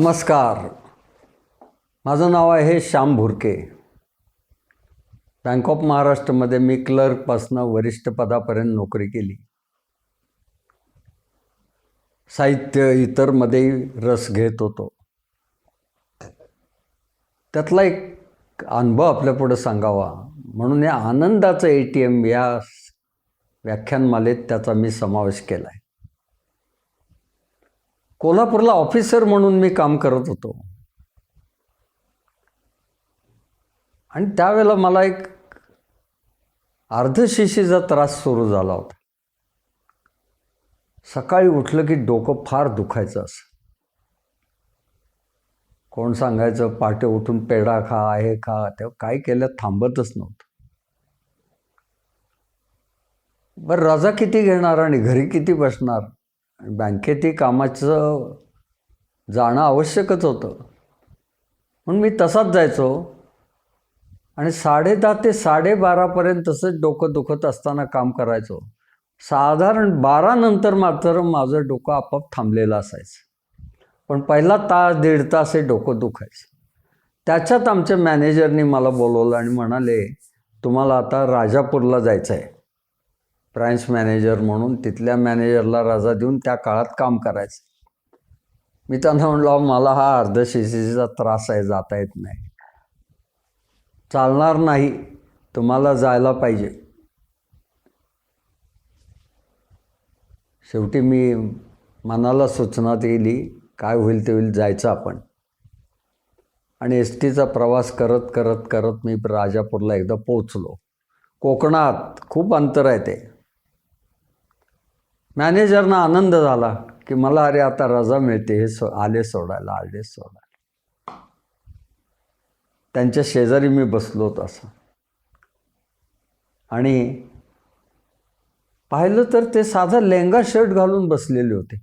नमस्कार. माझं नाव आहे श्याम भुरके. बँक ऑफ महाराष्ट्रमध्ये मी क्लर्कपासनं वरिष्ठ पदापर्यंत नोकरी केली. साहित्य इतरमध्येही रस घेत होतो. त्यातला एक अनुभव आपल्यापुढं सांगावा. म्हणून या आनंदाचं ए टी एम या व्याख्यानमालेत त्याचा मी समावेश केला आहे कोल्हापूरला ऑफिसर म्हणून मी काम करत होतो. आणि त्यावेळेला मला एक अर्धशिशीचा त्रास सुरू झाला होता. सकाळी उठलं की डोकं फार दुखायचं असं. कोण सांगायचं पाटे उठून पेढा खा आहे खा तेव्हा काय केलं थांबतच नव्हतं. बरं रजा किती घेणार आणि घरी किती बसणार? बँकेतही कामाचं जाणं आवश्यकच होतं. म्हणून मी तसाच जायचो. आणि साडेदहा ते साडेबारापर्यंत तसंच डोकं दुखत असताना काम करायचो. साधारण बारानंतर मात्र माझं डोकं आपोआप थांबलेलं असायचं. पण पहिला तास दीड तास हे डोकं दुखायचं. त्याच्यात आमच्या मॅनेजरनी मला बोलवलं आणि म्हणाले तुम्हाला आता राजापूरला जायचं आहे ब्रांच मॅनेजर म्हणून तिथल्या मॅनेजरला रजा देऊन त्या काळात काम करायचं. मी त्यांना म्हणलो मला हा सीचा त्रास आहे जाता येत नाही. चालणार नाही तुम्हाला जायला पाहिजे. शेवटी मी मनाला सूचना दिली काय होईल ते होईल जायचं आपण. आणि एस टीचा प्रवास करत करत करत मी राजापूरला एकदा पोचलो कोकणात खूप अंतर आहे ते. मॅनेजरना आनंद झाला की मला अरे आता रजा मिळते हे सो आले सोडायला आले सोडायला. त्यांच्या शेजारी मी बसलो होतो असं आणि पाहिलं तर ते साधा लेंगा शर्ट घालून बसलेले होते.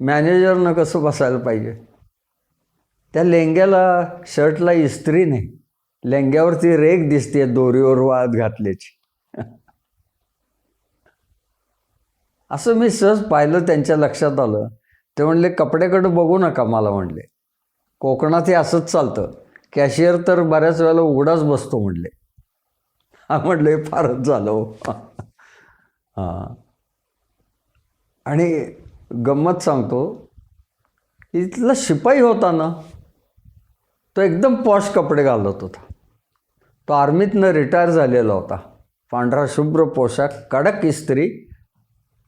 मॅनेजरनं कसं बसायला पाहिजे? त्या लेंग्याला शर्टला इस्त्री नाही. लेंग्यावरती रेख दिसते दोरीवर वाळत घातल्याची. असं मी सहज पाहिलं त्यांच्या लक्षात आलं. ते म्हणले कपड्याकडं बघू नका मला म्हणले. कोकणात हे असंच चालतं. कॅशियर तर बऱ्याच वेळेला उघडाच बसतो म्हणले. हा म्हणले फारच झालं हो. हां. आणि गंमत सांगतो इथला शिपाई होता ना तो एकदम पॉश कपडे घालत होता. तो आर्मीतनं रिटायर झालेला होता. पांढरा शुभ्र पोशाख कडक इस्त्री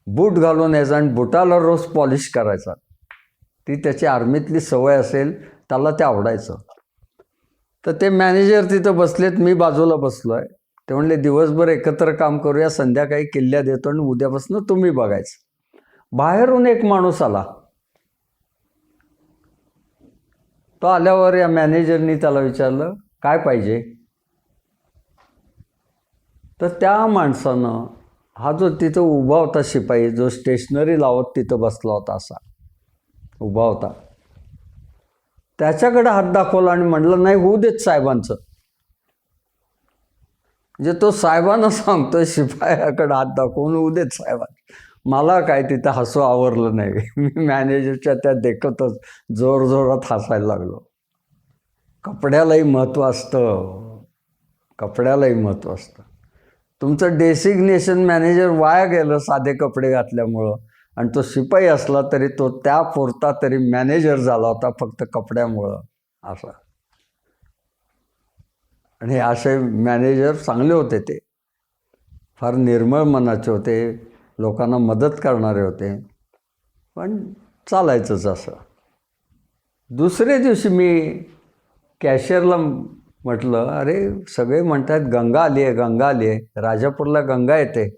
बूट घालून यायचा आणि बुटाला रोज पॉलिश करायचा. ती त्याची आर्मीतली सवय असेल त्याला ते आवडायचं. तर ते मॅनेजर तिथं बसलेत मी बाजूला बसलो आहे ते म्हणले दिवसभर एकत्र काम करूया संध्याकाळी किल्ल्या देतो आणि उद्यापासून तुम्ही बघायचं. बाहेरून एक माणूस आला. तो आल्यावर या मॅनेजरनी त्याला विचारलं काय पाहिजे? तर त्या माणसानं हा जो तिथं उभा होता शिपाई जो स्टेशनरी लावत तिथं बसला होता असा. उभा होता. त्याच्याकडे हात दाखवला आणि म्हटलं नाही होऊ देत साहेबांचं. म्हणजे तो साहेबांना सांगतो शिपायाकडे हात दाखवून होऊ देत साहेबांचं. मला काय तिथं हसू आवरलं नाही. मी मॅनेजरच्या त्या देखतच जोरजोरात हसायला लागलो. कपड्यालाही महत्त्व असतं. कपड्यालाही महत्त्व असतं. तुमचं डेसिग्नेशन मॅनेजर वाया गेलं साधे कपडे घातल्यामुळं. आणि तो शिपाई असला तरी तो त्या पुरता तरी मॅनेजर झाला होता फक्त कपड्यामुळं. असा. आणि असे मॅनेजर चांगले होते ते. फार निर्मळ मनाचे होते. लोकांना मदत करणारे होते. पण चालायचंच असं. दुसऱ्या दिवशी मी कॅशियरला म्हटलं अरे सगळे म्हणतात गंगा आली आहे गंगा आली आहे. राजापूरला गंगा येते.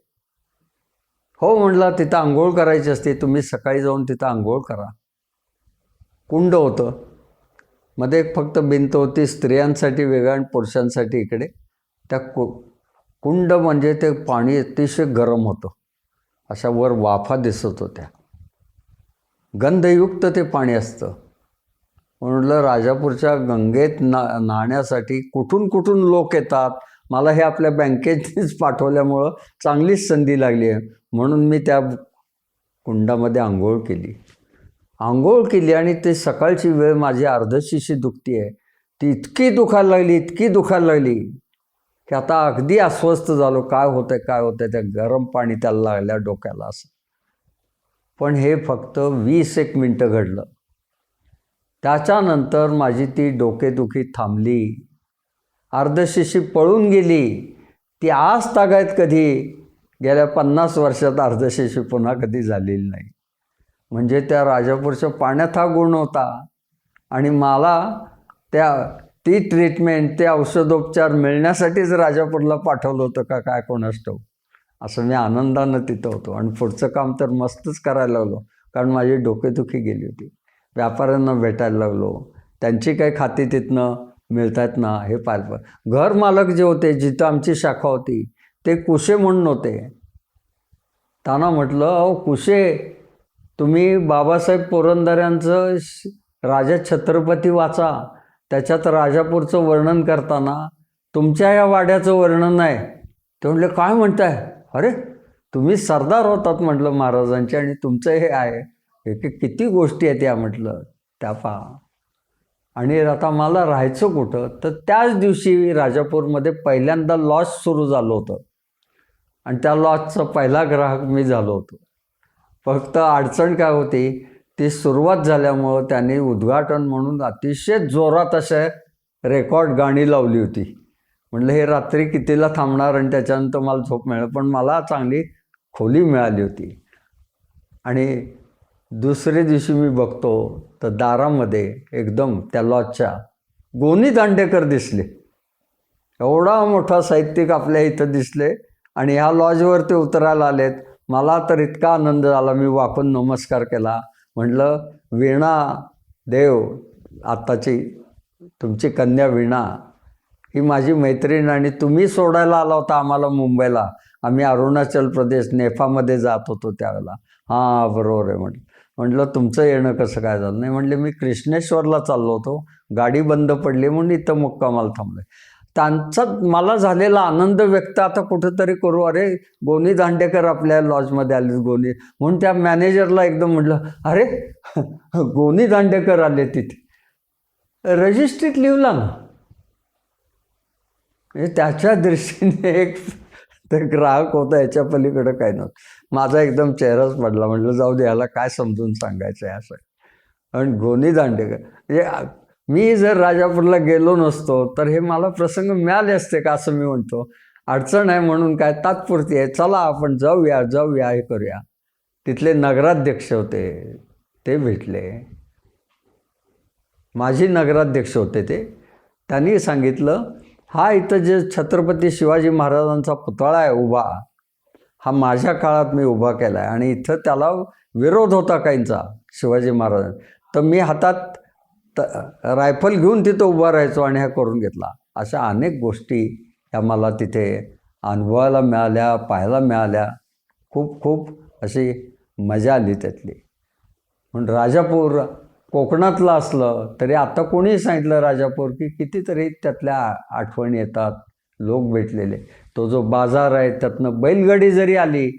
हो म्हटलं तिथं आंघोळ करायची असते. तुम्ही सकाळी जाऊन तिथं आंघोळ करा. कुंड होतं. मध्ये एक फक्त भिंत होती स्त्रियांसाठी वेगळं आणि पुरुषांसाठी इकडे. त्या कु कुंड म्हणजे ते पाणी अतिशय गरम होतं. अशा वर वाफा दिसत होत्या. गंधयुक्त ते पाणी असतं. म्हटलं राजापूरच्या गंगेत ना नाहण्यासाठी कुठून कुठून लोक येतात? मला हे आपल्या बँकेतच पाठवल्यामुळं चांगलीच संधी लागली आहे. म्हणून मी त्या कुंडामध्ये आंघोळ केली. आंघोळ केली आणि ते सकाळची वेळ माझी अर्धशीशी दुखती आहे. ती इतकी दुखायला लागली इतकी दुखायला लागली की आता अगदी अस्वस्थ झालो. काय होतंय काय होतंय? त्या गरम पाणी त्याला लागल्या डोक्याला असं. पण हे फक्त वीस एक मिनटं घडलं. त्याच्यानंतर माझी ती डोकेदुखी थांबली. अर्धशिशी पळून गेली. ती आज तागायत कधी? गेल्या पन्नास वर्षात अर्धशिशी पुन्हा कधी झालेली नाही. म्हणजे त्या राजापूरच्या पाण्यात हा गुण होता. आणि मला त्या ती ट्रीटमेंट ते औषधोपचार मिळण्यासाठीच राजापूरला पाठवलं होतं का? काय कोणास ठाऊक? असं मी आनंदानं तिथं होतो. आणि पुढचं काम तर मस्तच करायला लागलो. कारण माझी डोकेदुखी गेली होती. व्यापाऱ्यांना भेटायला लागलो. त्यांची काही खाती तिथनं मिळतात ना हे पाहिलं घर मालक जे होते जिथं आमची शाखा होती ते कुशे म्हणून होते. त्यांना म्हटलं अहो कुशे तुम्ही बाबासाहेब पुरंदऱ्यांचं श- राजा छत्रपती वाचा. त्याच्यात राजापूरचं वर्णन करताना तुमच्या या वाड्याचं वर्णन आहे ते म्हटले काय म्हणताय? अरे तुम्ही सरदार होतात म्हटलं महाराजांचे आणि तुमचं हे आहे एक किती गोष्टी आहेत या म्हटलं त्या पहा. आणि आता मला राहायचं कुठं? तर त्याच दिवशी राजापूरमध्ये पहिल्यांदा लॉज सुरू झालं होतं. आणि त्या लॉजचा पहिला ग्राहक मी झालो होतो. फक्त अडचण काय होती ती सुरुवात झाल्यामुळं त्यांनी उद्घाटन म्हणून अतिशय जोरात अशा रेकॉर्ड गाणी लावली होती. म्हटलं हे रात्री कितीला थांबणार आणि त्याच्यानंतर मला झोप मिळेल? पण मला चांगली खोली मिळाली होती. आणि दुसरे दिवशी मी बघतो तर दारामध्ये एकदम त्या लॉजच्या गोनी दांडेकर दिसले. एवढा मोठा साहित्यिक आपल्या इथं दिसले आणि ह्या लॉजवर ते उतरायला आलेत. मला तर इतका आनंद झाला मी वाकून नमस्कार केला. म्हटलं वीणा देव आत्ताची तुमची कन्या वीणा ही माझी मैत्रीण आणि तुम्ही सोडायला आला होता आम्हाला मुंबईला. आम्ही अरुणाचल प्रदेश नेफामध्ये जात होतो त्यावेळेला. हां बरोबर आहे म्हटलं. म्हटलं तुमचं येणं कसं काय झालं? नाही म्हटले मी कृष्णेश्वरला चाललो होतो. गाडी बंद पडली म्हणून इथं मुक्कामाला थांबले त्यांचा मला झालेला आनंद व्यक्त आता कुठंतरी करू अरे गोनी दांडेकर आपल्या लॉजमध्ये आले गोनी. म्हणून त्या मॅनेजरला एकदम म्हटलं अरे गोनी दांडेकर आले तिथे. रजिस्ट्रीत लिहिला ना. म्हणजे त्याच्या दृष्टीने एक ते ग्राहक होता याच्या पलीकडं काय नव्हतं. माझा एकदम चेहराच पडला. म्हटलं जाऊ दे याला काय समजून सांगायचं आहे असं. आणि गोनी दांडेकर म्हणजे मी जर राजापूरला गेलो नसतो तर हे मला प्रसंग मिळाले असते का असं मी म्हणतो. अडचण आहे म्हणून काय तात्पुरती आहे. चला आपण जाऊया जाऊया हे करूया. तिथले नगराध्यक्ष होते ते भेटले. माझी नगराध्यक्ष होते ते. त्यांनी सांगितलं हा इथं जे छत्रपती शिवाजी महाराजांचा पुतळा आहे उभा हा माझ्या काळात मी उभा केला आहे आणि इथं त्याला विरोध होता काहींचा शिवाजी महाराज. तर मी हातात त रायफल घेऊन तिथं उभा राहायचो आणि हा करून घेतला. अशा अनेक गोष्टी ह्या मला तिथे अनुभवायला मिळाल्या पाहायला मिळाल्या. खूप खूप अशी मजा आली त्यातली. म्हणून राजापूर कोकणातलं असलं तरी आता कोणीही सांगितलं राजापूर की कितीतरी त्यातल्या आठवणी येतात लोक भेटलेले. तो जो बाजार आहे त्यातनं बैलगाडी जरी आली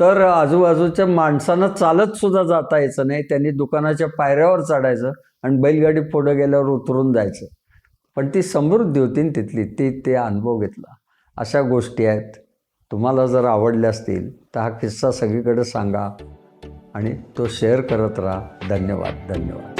तर आजूबाजूच्या माणसांना चालत सुद्धा जाता यायचं नाही. त्यांनी दुकानाच्या पायऱ्यावर चढायचं आणि बैलगाडी पुढं गेल्यावर उतरून जायचं. पण ती समृद्धी होती ना तिथली ती ते अनुभव घेतला. अशा गोष्टी आहेत. तुम्हाला जर आवडल्या असतील तर हा किस्सा सगळीकडे सांगा. आणि तो शेअर करत राहा. धन्यवाद धन्यवाद.